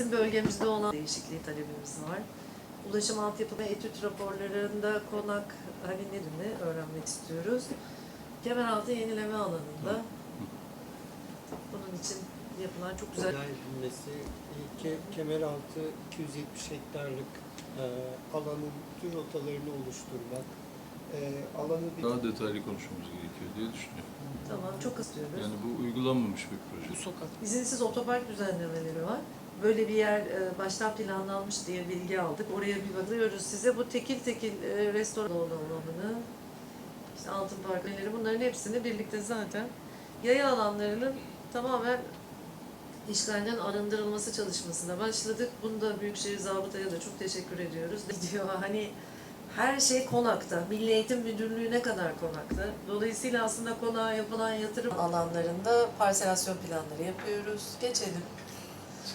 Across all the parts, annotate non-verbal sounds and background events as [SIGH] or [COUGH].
Bizim bölgemizde olan değişikliği talebimiz var. Ulaşım altyapı ve etüt raporlarında konak hallerini öğrenmek istiyoruz. Kemeraltı yenileme alanında. Bunun için yapılan çok güzel edilmesi, ke Kemeraltı 270 hektarlık e, alanın tür rotalarını oluşturmak, e, alanı bir Daha detaylı konuşmamız gerekiyor diye düşünüyorum. Tamam, çok istiyoruz. Yani bu uygulanmamış bir proje. sokak İzinsiz otopark düzenlemeleri var. Böyle bir yer e, baştan planlanmış diye bilgi aldık. Oraya bir bakıyoruz size. Bu tekil tekil e, restoran alanını, işte altın parkları bunların hepsini birlikte zaten yaya alanlarının tamamen işgalden arındırılması çalışmasına başladık. Bunda Büyükşehir Zabıta'ya da çok teşekkür ediyoruz. [LAUGHS] Diyor hani her şey konakta. Milli Eğitim Müdürlüğü'ne kadar konakta. Dolayısıyla aslında konağa yapılan yatırım alanlarında parselasyon planları yapıyoruz. Geçelim.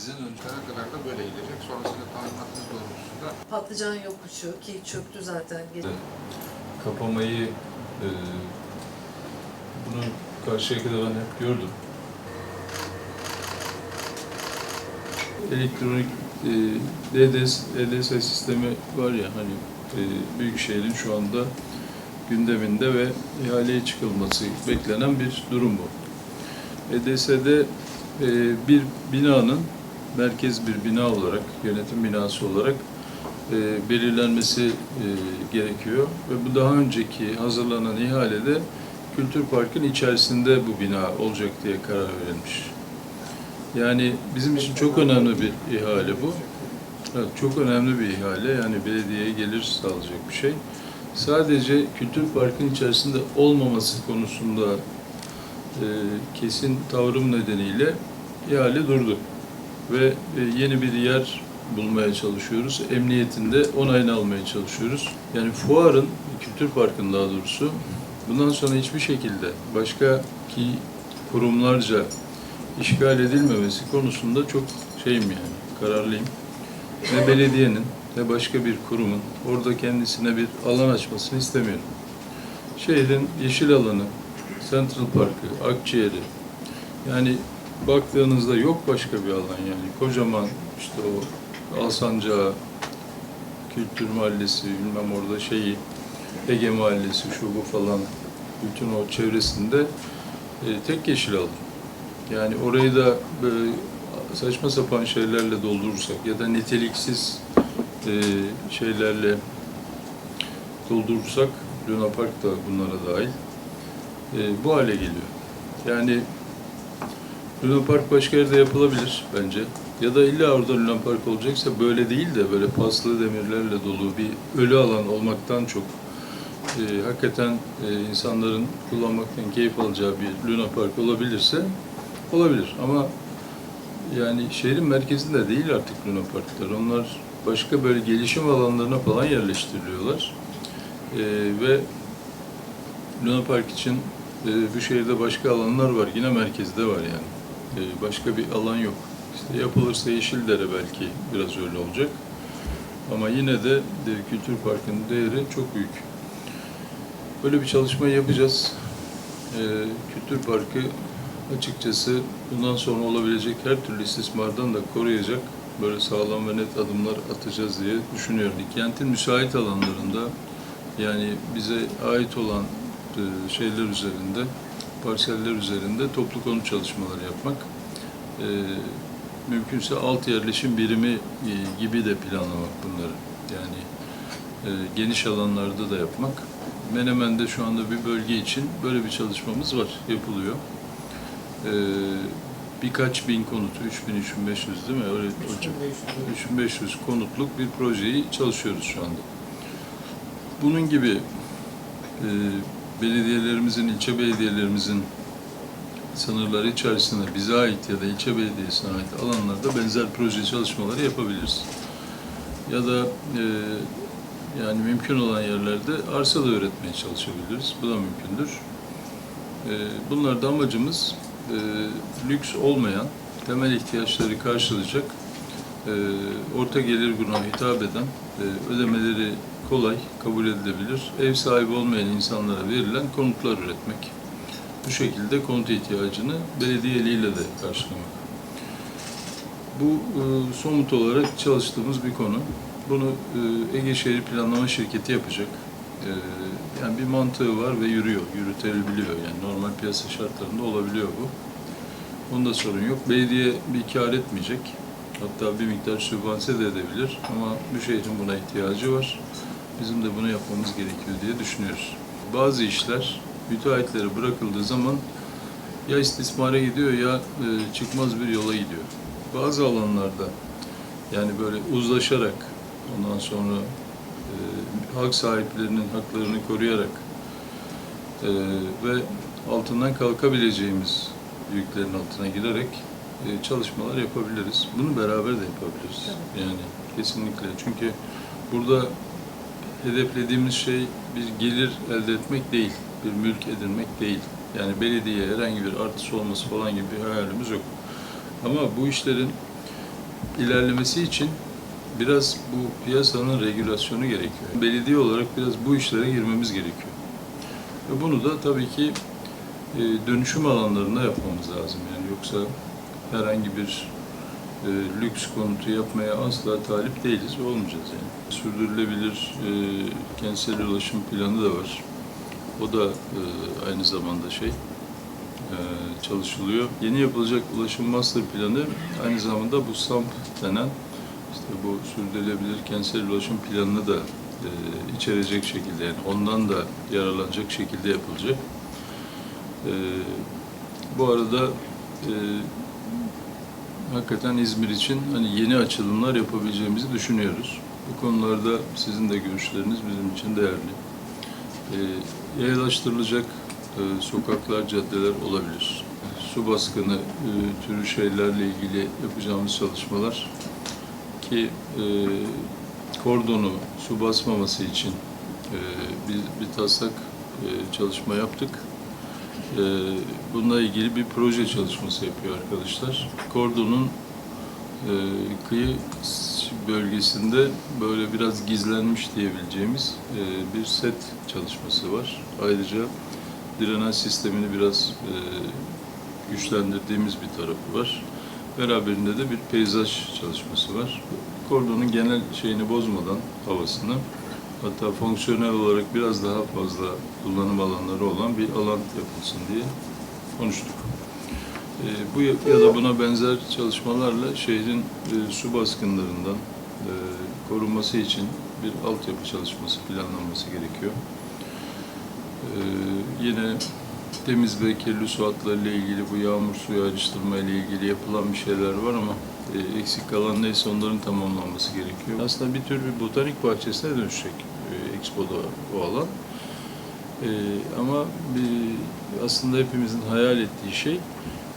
Sizin önceye kadar da böyle gidecek. Sonrasında talimatınız doğrultusunda Patlıcan yokuşu ki çöktü zaten. Kapamayı, e, bunu karşıya kadar ben hep gördüm. Elektronik e, DDS, EDS sistemi var ya hani e, Büyükşehir'in şu anda gündeminde ve ihaleye çıkılması beklenen bir durum bu. EDS'de e, bir binanın merkez bir bina olarak, yönetim binası olarak e, belirlenmesi e, gerekiyor ve bu daha önceki hazırlanan ihalede Kültür Park'ın içerisinde bu bina olacak diye karar verilmiş. Yani bizim için çok önemli bir ihale bu. Evet, çok önemli bir ihale. Yani belediyeye gelir sağlayacak bir şey. Sadece Kültür Park'ın içerisinde olmaması konusunda e, kesin tavrım nedeniyle ihale durdu. Ve e, yeni bir yer bulmaya çalışıyoruz. Emniyetinde onayını almaya çalışıyoruz. Yani fuarın, Kültür Park'ın daha doğrusu bundan sonra hiçbir şekilde başka ki kurumlarca işgal edilmemesi konusunda çok şeyim yani, kararlıyım. Ne belediyenin ne başka bir kurumun orada kendisine bir alan açmasını istemiyorum. Şehrin yeşil alanı, Central Park'ı, Akciğer'i, yani baktığınızda yok başka bir alan yani. Kocaman işte o Alsancağı, Kültür Mahallesi, bilmem orada şeyi, Ege Mahallesi, şu bu falan, bütün o çevresinde e, tek yeşil alan. Yani orayı da böyle saçma sapan şeylerle doldurursak ya da niteliksiz e, şeylerle doldurursak, Luna Park da bunlara dahil, e, bu hale geliyor. Yani Luna Park başka yerde yapılabilir bence. Ya da illa orada Luna Park olacaksa böyle değil de böyle paslı demirlerle dolu bir ölü alan olmaktan çok e, hakikaten e, insanların kullanmaktan keyif alacağı bir Luna Park olabilirse olabilir. Ama yani şehrin merkezinde değil artık Luna Parklar. Onlar başka böyle gelişim alanlarına falan yerleştiriliyorlar. E, ve Luna Park için e, bu şehirde başka alanlar var. Yine merkezde var yani. E, başka bir alan yok. İşte yapılırsa Yeşildere belki biraz öyle olacak. Ama yine de, Kültür Park'ın değeri çok büyük. Böyle bir çalışma yapacağız. E, Kültür Parkı açıkçası bundan sonra olabilecek her türlü istismardan da koruyacak böyle sağlam ve net adımlar atacağız diye düşünüyorum. Kentin müsait alanlarında yani bize ait olan e, şeyler üzerinde, parseller üzerinde toplu konut çalışmaları yapmak, e, mümkünse alt yerleşim birimi e, gibi de planlamak bunları. Yani e, geniş alanlarda da yapmak. Menemen'de şu anda bir bölge için böyle bir çalışmamız var, yapılıyor. E, birkaç bin konutu, 3000-3500 değil mi? Öyle, 3500 konutluk bir projeyi çalışıyoruz şu anda. Bunun gibi e, belediyelerimizin, ilçe belediyelerimizin sınırları içerisinde bize ait ya da ilçe belediyesine ait alanlarda benzer proje çalışmaları yapabiliriz. Ya da e, yani mümkün olan yerlerde arsa da üretmeye çalışabiliriz. Bu da mümkündür. E, bunlar da amacımız e, lüks olmayan, temel ihtiyaçları karşılayacak, e, orta gelir grubuna hitap eden, e, ödemeleri kolay, kabul edilebilir, ev sahibi olmayan insanlara verilen konutlar üretmek. Bu şekilde konut ihtiyacını belediyeliğiyle de karşılamak. bu e, somut olarak çalıştığımız bir konu. Bunu e, Ege Şehir Planlama Şirketi yapacak. E, yani bir mantığı var ve yürüyor, yürütülebiliyor. Yani normal piyasa şartlarında olabiliyor bu. Bunda sorun yok. Belediye bir kar etmeyecek. Hatta bir miktar sübvanse de edebilir. Ama bu şehrin buna ihtiyacı var. Bizim de bunu yapmamız gerekiyor diye düşünüyoruz. Bazı işler müteahhitlere bırakıldığı zaman ya istismara gidiyor ya e, çıkmaz bir yola gidiyor. Bazı alanlarda yani böyle uzlaşarak ondan sonra e, hak sahiplerinin haklarını koruyarak e, ve altından kalkabileceğimiz yüklerin altına girerek e, çalışmalar yapabiliriz. Bunu beraber de yapabiliriz. Yani kesinlikle. Çünkü burada hedeflediğimiz şey bir gelir elde etmek değil, bir mülk edinmek değil. Yani belediyeye herhangi bir artısı olması falan gibi bir hayalimiz yok. Ama bu işlerin ilerlemesi için biraz bu piyasanın regülasyonu gerekiyor. Belediye olarak biraz bu işlere girmemiz gerekiyor. Ve bunu da tabii ki e, dönüşüm alanlarında yapmamız lazım. Yani yoksa herhangi bir e, lüks konutu yapmaya asla talip değiliz, olmayacağız yani. Sürdürülebilir e, kentsel ulaşım planı da var. O da e, aynı zamanda şey e, çalışılıyor. Yeni yapılacak ulaşım master planı aynı zamanda bu SAMP denen işte bu sürdürülebilir kentsel ulaşım planını da e, içerecek şekilde yani ondan da yararlanacak şekilde yapılacak. E, bu arada e, hakikaten İzmir için hani yeni açılımlar yapabileceğimizi düşünüyoruz. Bu konularda sizin de görüşleriniz bizim için değerli. E, yayalaştırılacak e, sokaklar, caddeler olabilir. Su baskını e, türü şeylerle ilgili yapacağımız çalışmalar ki e, kordonu su basmaması için e, bir, bir taslak e, çalışma yaptık. E, bununla ilgili bir proje çalışması yapıyor arkadaşlar. Kordonun e, kıyı bölgesinde böyle biraz gizlenmiş diyebileceğimiz e, bir set çalışması var. Ayrıca drenaj sistemini biraz e, güçlendirdiğimiz bir tarafı var. Beraberinde de bir peyzaj çalışması var. Kordonun genel şeyini bozmadan havasını hatta fonksiyonel olarak biraz daha fazla kullanım alanları olan bir alan yapılsın diye konuştuk. E, bu ya da buna benzer çalışmalarla şehrin e, su baskınlarından e, korunması için bir altyapı çalışması planlanması gerekiyor. E, yine temiz ve kirli su hatlarıyla ilgili bu yağmur suyu ayrıştırma ile ilgili yapılan bir şeyler var ama e, eksik kalan neyse onların tamamlanması gerekiyor. Aslında bir tür bir botanik bahçesine dönüşecek Expo'da o alan. E, ama bir, aslında hepimizin hayal ettiği şey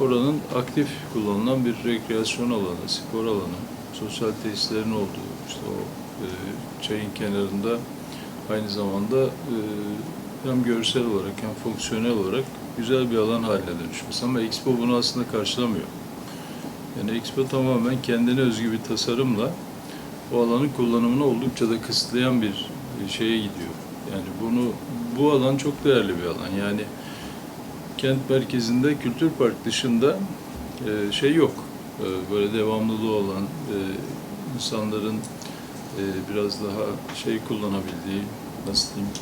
oranın aktif kullanılan bir rekreasyon alanı, spor alanı, sosyal tesislerin olduğu, işte o e, çayın kenarında aynı zamanda e, hem görsel olarak hem fonksiyonel olarak güzel bir alan haline dönüşmesi. Ama Expo bunu aslında karşılamıyor. Yani Expo tamamen kendine özgü bir tasarımla o alanın kullanımını oldukça da kısıtlayan bir e, şeye gidiyor. Yani bunu bu alan çok değerli bir alan. Yani kent merkezinde kültür park dışında e, şey yok. E, böyle devamlılığı olan e, insanların e, biraz daha şey kullanabildiği nasıl diyeyim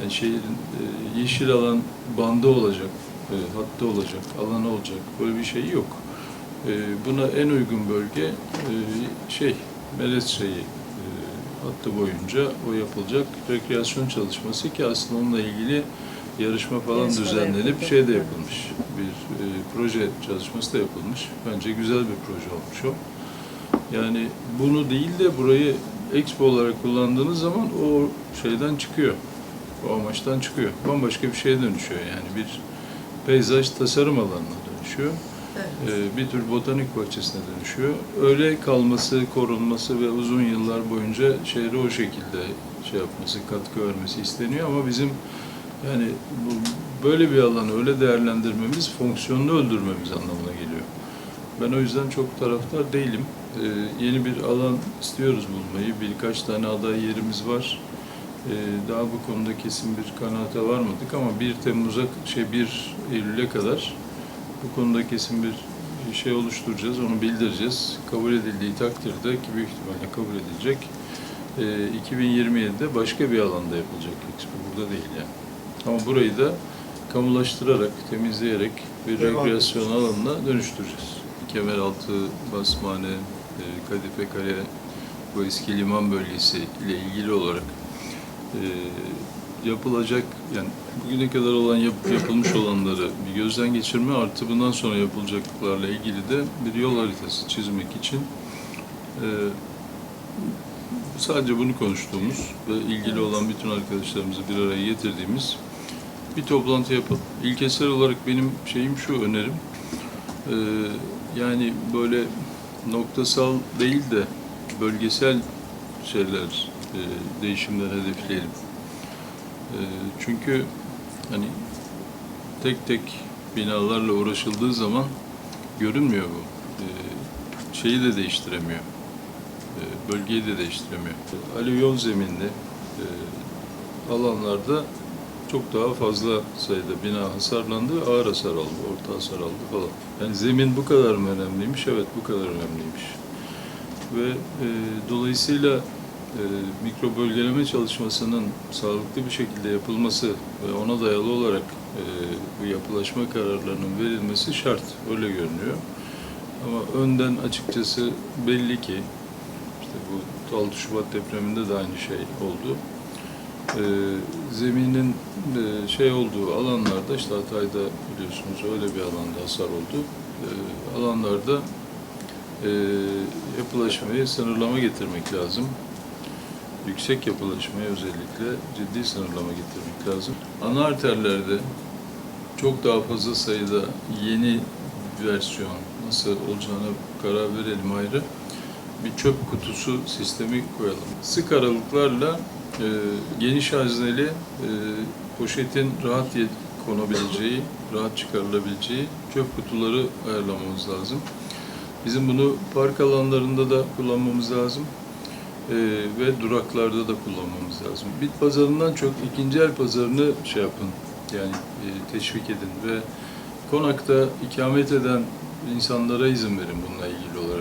yani şehrin e, yeşil alan bandı olacak, e, hattı olacak, alanı olacak. Böyle bir şey yok. E, buna en uygun bölge e, şey Melez şeyi hattı boyunca o yapılacak rekreasyon çalışması ki aslında onunla ilgili yarışma falan Yarışma düzenlenip şey de yapılmış. Bir e, proje çalışması da yapılmış. Bence güzel bir proje olmuş o. Yani bunu değil de burayı expo olarak kullandığınız zaman o şeyden çıkıyor. O amaçtan çıkıyor. Bambaşka bir şeye dönüşüyor yani bir peyzaj tasarım alanına dönüşüyor. Evet. Ee, bir tür botanik bahçesine dönüşüyor. Öyle kalması, korunması ve uzun yıllar boyunca şehre o şekilde şey yapması, katkı vermesi isteniyor ama bizim yani bu, böyle bir alanı öyle değerlendirmemiz fonksiyonunu öldürmemiz anlamına geliyor. Ben o yüzden çok taraftar değilim. Ee, yeni bir alan istiyoruz bulmayı. Birkaç tane aday yerimiz var. Ee, daha bu konuda kesin bir kanaate varmadık ama 1 Temmuz'a şey 1 Eylül'e kadar bu konuda kesin bir şey oluşturacağız, onu bildireceğiz. Kabul edildiği takdirde ki büyük ihtimalle kabul edilecek. E, 2027'de başka bir alanda yapılacak Expo, burada değil yani. Ama burayı da kamulaştırarak, temizleyerek bir rekreasyon alanına dönüştüreceğiz. Kemeraltı, Basmane, e, Kadife Kale, bu eski liman bölgesi ile ilgili olarak e, yapılacak, yani bugüne kadar olan yap- yapılmış olanları bir gözden geçirme artı bundan sonra yapılacaklarla ilgili de bir yol haritası çizmek için e, sadece bunu konuştuğumuz ve ilgili olan bütün arkadaşlarımızı bir araya getirdiğimiz bir toplantı yapalım. İlkesel olarak benim şeyim şu önerim. e, yani böyle noktasal değil de bölgesel şeyler, e, değişimler hedefleyelim. E, çünkü hani tek tek binalarla uğraşıldığı zaman görünmüyor bu. E, şeyi de değiştiremiyor. E, bölgeyi de değiştiremiyor. Alüvyon zeminli e, alanlarda çok daha fazla sayıda bina hasarlandı, ağır hasar aldı, orta hasar aldı falan. Yani zemin bu kadar mı önemliymiş? Evet bu kadar önemliymiş. Ve e, dolayısıyla e, mikro bölgeleme çalışmasının sağlıklı bir şekilde yapılması ve ona dayalı olarak e, bu yapılaşma kararlarının verilmesi şart. Öyle görünüyor. Ama önden açıkçası belli ki işte bu 6 Şubat depreminde de aynı şey oldu. E, zeminin e, şey olduğu alanlarda işte Hatay'da biliyorsunuz öyle bir alanda hasar oldu. E, alanlarda e, yapılaşmayı sınırlama getirmek lazım. Yüksek yapılaşmaya özellikle ciddi sınırlama getirmek lazım. Ana arterlerde çok daha fazla sayıda yeni versiyon nasıl olacağına karar verelim ayrı. Bir çöp kutusu sistemi koyalım. Sık aralıklarla e, geniş hazneli e, poşetin rahat ye- konabileceği, rahat çıkarılabileceği çöp kutuları ayarlamamız lazım. Bizim bunu park alanlarında da kullanmamız lazım Ee, ve duraklarda da kullanmamız lazım. Bit pazarından çok ikinci el pazarını şey yapın, yani e, teşvik edin ve konakta ikamet eden insanlara izin verin bununla ilgili olarak.